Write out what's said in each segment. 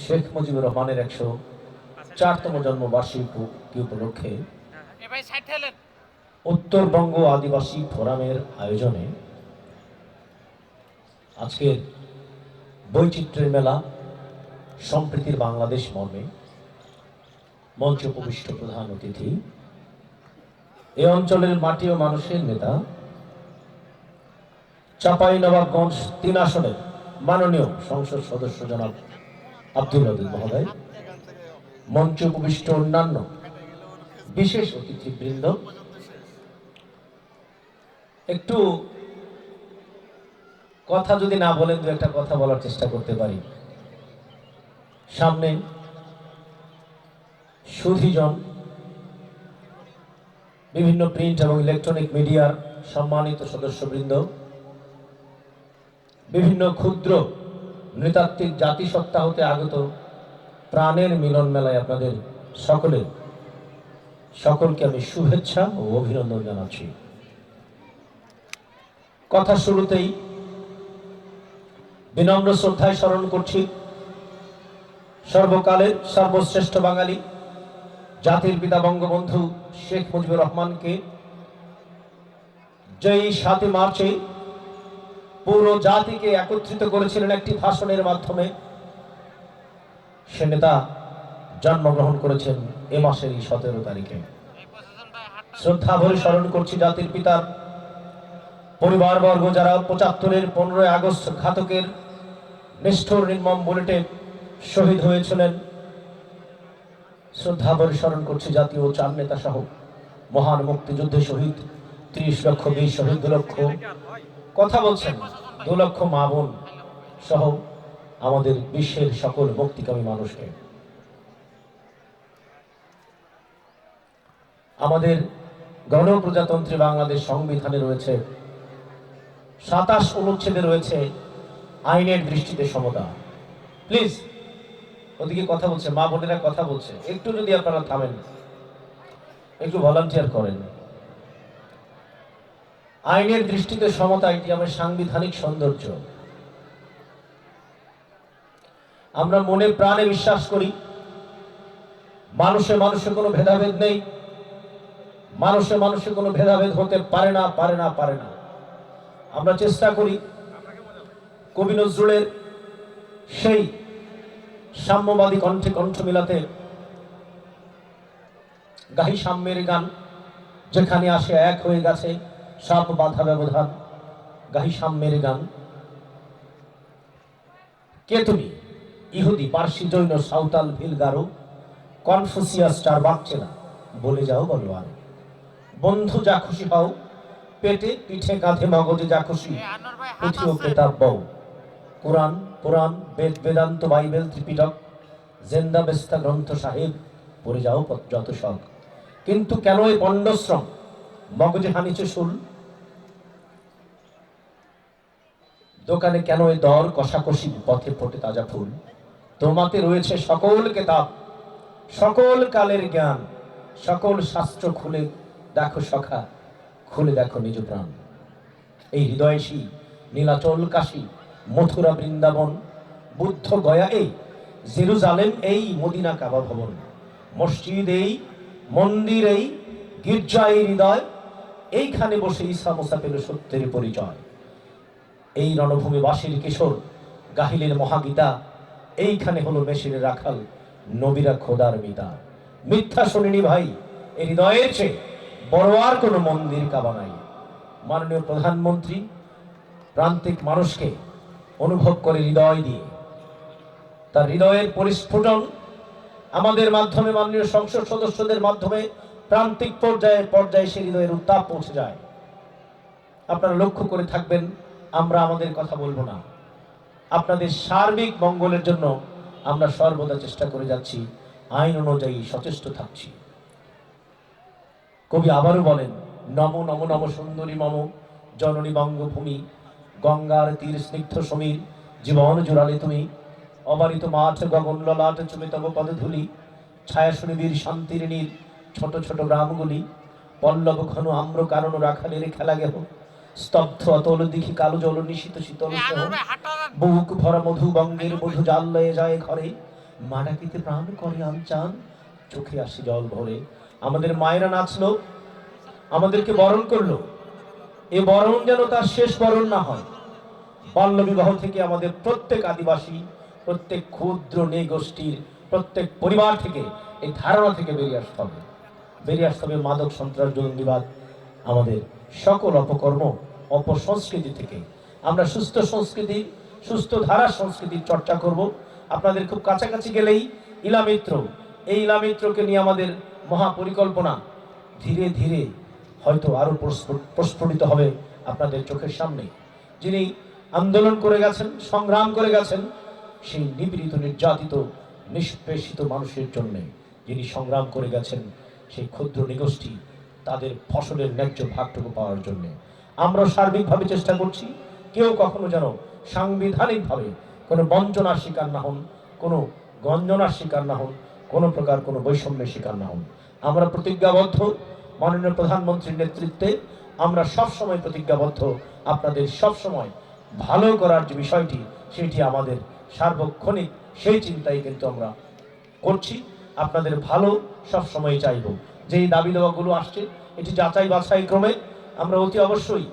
শেখ মুজিবুর রহমানের একশো চারতম জন্মবার্ষিকী উপলক্ষে উত্তরবঙ্গ আদিবাসী ফোরামের আয়োজনে আজকের বৈচিত্র্যের মেলা সম্প্রীতির বাংলাদেশ মর্মে মঞ্চ উপবিষ্ট প্রধান অতিথি এ অঞ্চলের মাটি ও মানুষের নেতা চাপাই নবাবগঞ্জ তিন আসনের মাননীয় সংসদ সদস্য জনাব আব্দুল আদিল মহোদয়, মঞ্চে উপবিষ্ট অন্যান্য বিশেষ অতিথিবৃন্দ। একটু কথা যদি না বলেন, দু একটা কথা বলার চেষ্টা করতে পারি। সামনে সুধীজন, বিভিন্ন প্রিন্ট এবং ইলেকট্রনিক মিডিয়ার সম্মানিত সদস্যবৃন্দ, বিভিন্ন ক্ষুদ্র নৃতাত্ত্বিক জাতিসত্তা হতে আগত প্রাণের মিলন মেলায় আপনাদের সকলে, সকলকে আমি শুভেচ্ছা ও অভিনন্দন জানাচ্ছি। কথা শুরুতেই বিনম্র শ্রদ্ধায় স্মরণ করছি সর্বকালের সর্বশ্রেষ্ঠ বাঙালি, জাতির পিতা বঙ্গবন্ধু শেখ মুজিবুর রহমানকে। যেই সাতই মার্চে পুরো জাতিকে একত্রিত করেছিলেন একটি ভাষণের মাধ্যমে। সে নেতা জন্মগ্রহণ করেছেন এ মাসের এই সতেরো তারিখে। শ্রদ্ধা ভরে স্মরণ করছি জাতির পিতার পরিবারবর্গ যারা পঁচাত্তরের পনেরোই আগস্ট ঘাতকের নিষ্ঠুর নির্মম বুলেটে শহীদ হয়েছিলেন। শ্রদ্ধা ভরে স্মরণ করছি জাতীয় চার নেতা সহ মহান মুক্তিযুদ্ধে শহীদ, ত্রিশ লক্ষ, বিশ, শহীদ লক্ষ। কথা বলছেন দু লক্ষ মা বোন সহ আমাদের বিশ্বের সকল ভক্তিকামী মানুষকে। আমাদের গণপ্রজাতন্ত্রী বাংলাদেশ সংবিধানে রয়েছে, সাতাশ অনুচ্ছেদে রয়েছে আইনের দৃষ্টিতে সমতা। প্লিজ, ওদিকে কথা বলছে, মা বোনেরা কথা বলছে। একটু যদি আপনারা থামেন, একটু ভলান্টিয়ার করেন। আইনের দৃষ্টিতে সমতা এটি আমার সাংবিধানিক সৌন্দর্য। আমরা মনে প্রাণে বিশ্বাস করি, মানুষে মানুষে কোনো ভেদাভেদ নেই, মানুষে মানুষে কোনো ভেদাভেদ হতে পারে না পারে না পারে না। আমরা চেষ্টা করি কবি নজরুলের সেই সাম্যবাদী কণ্ঠে কণ্ঠ মিলাতে গাহি সাম্যের গান যেখানে আসে এক হয়ে গেছে। সব বাধা ব্যবধান গাহি সাম্যের গান। কে তুমি? ইহুদি পার্সি জৈন সাঁওতাল ভিল গারো কনফুসিয়াস চার বাচ্চে না বলে যাও বলো আর বন্ধু যা খুশি হও পেটে পিঠে কাঁধে মগজে যা খুশি পুঁথি ও কেতাব বউ। কোরআন পুরাণ বেদ বেদান্ত বাইবেল ত্রিপিটক জেন্দা বেস্তা গ্রন্থ সাহেব পড়ে যাও যত শখ। কিন্তু কেন এই পণ্ডশ্রম মগজে হানিছে শুল দোকানে কেন এই দর কষাকষি পথে ফোটে তাজা ফুল? তোমাতে রয়েছে সকল কেতাব, সকল কালের জ্ঞান, সকল শাস্ত্র খুলে দেখো সখা, খুলে দেখো নিজ প্রাণ। এই হৃদয়সী নীলাচল কাশী, মথুরা বৃন্দাবন, বুদ্ধ গয়া এই, জেরুজালেম এই মদিনা কাবা ভবন। মসজিদ এই, মন্দির এই, গির্জা এই হৃদয় এইখানে বসে ঈসা মোসা পেল সত্যের পরিচয়। এই রণভূমিবাসীর কিশোর গাহিলের মহাগীতা, এইখানে হলো মেশিনের রাখাল, নবীরা খোদার মিতা মিথ্যা শুনিনি ভাই এই হৃদয়ের চেয়ে বড় আর কোনো মন্দির কাবা নাই। মাননীয় প্রধানমন্ত্রী, প্রান্তিক মানুষকে অনুভব করে হৃদয় দিয়ে। তার হৃদয়ের পরিস্ফুটন আমাদের মাধ্যমে, মাননীয় সংসদ সদস্যদের মাধ্যমে প্রান্তিক পর্যায়ে পর্যায়ে সে হৃদয়ের উত্তাপ পৌঁছে যায়। আপনারা লক্ষ্য করে থাকবেন, আমরা আমাদের কথা বলব না। আপনাদের সার্বিক মঙ্গলের জন্য আমরা সর্বদা চেষ্টা করে যাচ্ছি, আইন অনুযায়ী সচেষ্ট থাকছি। কবি আবারও বলেন, নম নম নম সুন্দরী মম, জননী বঙ্গভূমি, গঙ্গার তীর স্নিগ্ধ সমীর, জীবন জোড়ালে তুমি, অবারিত মাঠ গগন ললাট চুমে তব পদধূলি ছায়া শুনিবীর শান্তির নীল ছোট ছোট গ্রামগুলি পল্লব ঘন আম্র কারণ রাখালের খেলা গেহ স্তব্ধ অতল দিঘি কালো জল নিশিত শীতল বুক ভরা মধু বঙ্গের মধু জাল লয়ে যায় ঘরে। মাডাকিতে প্রাণ করে আনচান চোখে আসি জল ভরে। আমাদের মায়েরা নাচলো আমাদেরকে বরণ করল। এ বরণ যেন তার শেষ বরণ না হয়। বাল্য বিবাহ থেকে আমাদের প্রত্যেক আদিবাসী প্রত্যেক ক্ষুদ্র নৃগোষ্ঠীর প্রত্যেক পরিবার থেকে এই ধারণা থেকে বেরিয়ে আসতে হবে। বেরিয়ে আসতে হবে মাদক সন্ত্রাস জঙ্গিবাদ আমাদের সকল অপকর্ম, অপসংস্কৃতি থেকে। আমরা সুস্থ সংস্কৃতি, সুস্থ ধারা সংস্কৃতির চর্চা করব। আপনাদের খুব কাছাকাছি গেলেই ইলামিত্র। এই ইলামিত্রকে নিয়ে আমাদের মহাপরিকল্পনা ধীরে ধীরে হয়তো আরও প্রস্ফু- প্রস্ফুটিত হবে আপনাদের চোখের সামনে। যিনি আন্দোলন করে গেছেন, সংগ্রাম করে গেছেন, সেই নিপীড়িত, নির্যাতিত, নিষ্পেষিত মানুষের জন্য যিনি সংগ্রাম করে গেছেন সেই ক্ষুদ্র নিগোষ্ঠী তাদের ফসলের ন্যায্য ভাগটুকু পাওয়ার জন্য। আমরা সার্বিকভাবে চেষ্টা করছি, কেউ কখনো যেন সাংবিধানিকভাবে কোনো বঞ্চনার শিকার না হন, কোনো গঞ্জনার শিকার না হন, কোনো প্রকার কোনো বৈষম্যের শিকার না হন। আমরা প্রতিজ্ঞাবদ্ধ, মাননীয় প্রধানমন্ত্রীর নেতৃত্বে আমরা সবসময় প্রতিজ্ঞাবদ্ধ, আপনাদের সবসময় ভালো করার যে বিষয়টি, সেটি আমাদের সার্বক্ষণিক সেই চিন্তাই কিন্তু আমরা করছি। আপনাদের ভালো সবসময় চাইব। যেই দাবি দেওয়াগুলো আসছে, এটি যাচাই বাছাই ক্রমে আমরা অতি অবশ্যই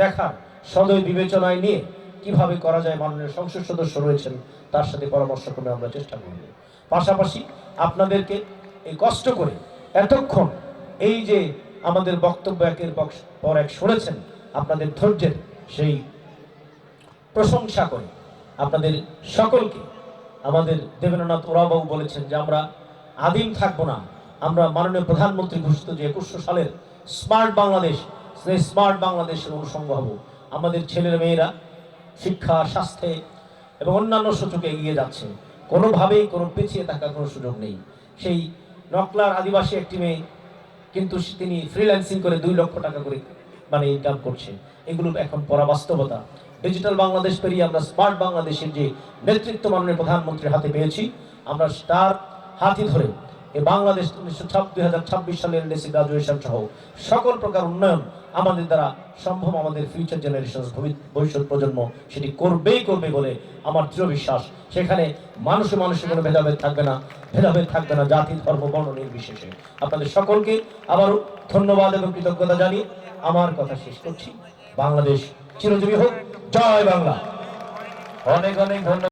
দেখার সদয় বিবেচনায় নিয়ে কীভাবে করা যায় মাননীয় সংসদ সদস্য রয়েছেন, তার সাথে পরামর্শ করে আমরা চেষ্টা করব। পাশাপাশি আপনাদেরকে এই কষ্ট করে এতক্ষণ এই যে আমাদের বক্তব্য একের পর এক শুনেছেন, আপনাদের ধৈর্যের সেই প্রশংসা করে আপনাদের সকলকে আমাদের দেবেন্দ্রনাথ ওরাবাবু বলেছেন যে আমরা আদিম থাকব না। আমরা মাননীয় প্রধানমন্ত্রী ঘোষিত যে একুশশো সালের স্মার্ট বাংলাদেশ, সেই স্মার্ট বাংলাদেশের অনুষঙ্গ হব। আমাদের ছেলের মেয়েরা শিক্ষা, স্বাস্থ্যে এবং অন্যান্য সূচকে এগিয়ে যাচ্ছে। কোনোভাবেই কোনো পিছিয়ে থাকার কোনো সুযোগ নেই। সেই নকলার আদিবাসী একটি মেয়ে কিন্তু তিনি ফ্রিল্যান্সিং করে দুই লক্ষ টাকা করে মানে ইনকাম করছে। এগুলো এখন পরা বাস্তবতা। ডিজিটাল বাংলাদেশ পেরিয়ে আমরা স্মার্ট বাংলাদেশের যে নেতৃত্ব মাননীয় প্রধানমন্ত্রীর হাতে পেয়েছি, আমরা তার হাতি ধরে। এই বাংলাদেশ উনিশশো ছাব্বিশ সালের এনএসসি গ্রাজুয়েশন সহ সকল প্রকার উন্নয়ন আমাদের দ্বারা সম্ভব আমাদের ফিউচার জেনারেশন ভবিষ্যৎ প্রজন্ম সেটি করবেই করবে বলে আমার দৃঢ় বিশ্বাস। সেখানে মানুষে মানুষে কোনো ভেদাভেদ থাকবে না, ভেদাভেদ থাকবে না জাতি, ধর্ম, বর্ণ নির্বিশেষে। আপনাদের সকলকে আবারও ধন্যবাদ এবং কৃতজ্ঞতা জানিয়ে আমার কথা শেষ করছি। বাংলাদেশ চিরজীবী হোক। জয় বাংলা। অনেক অনেক ধন্যবাদ।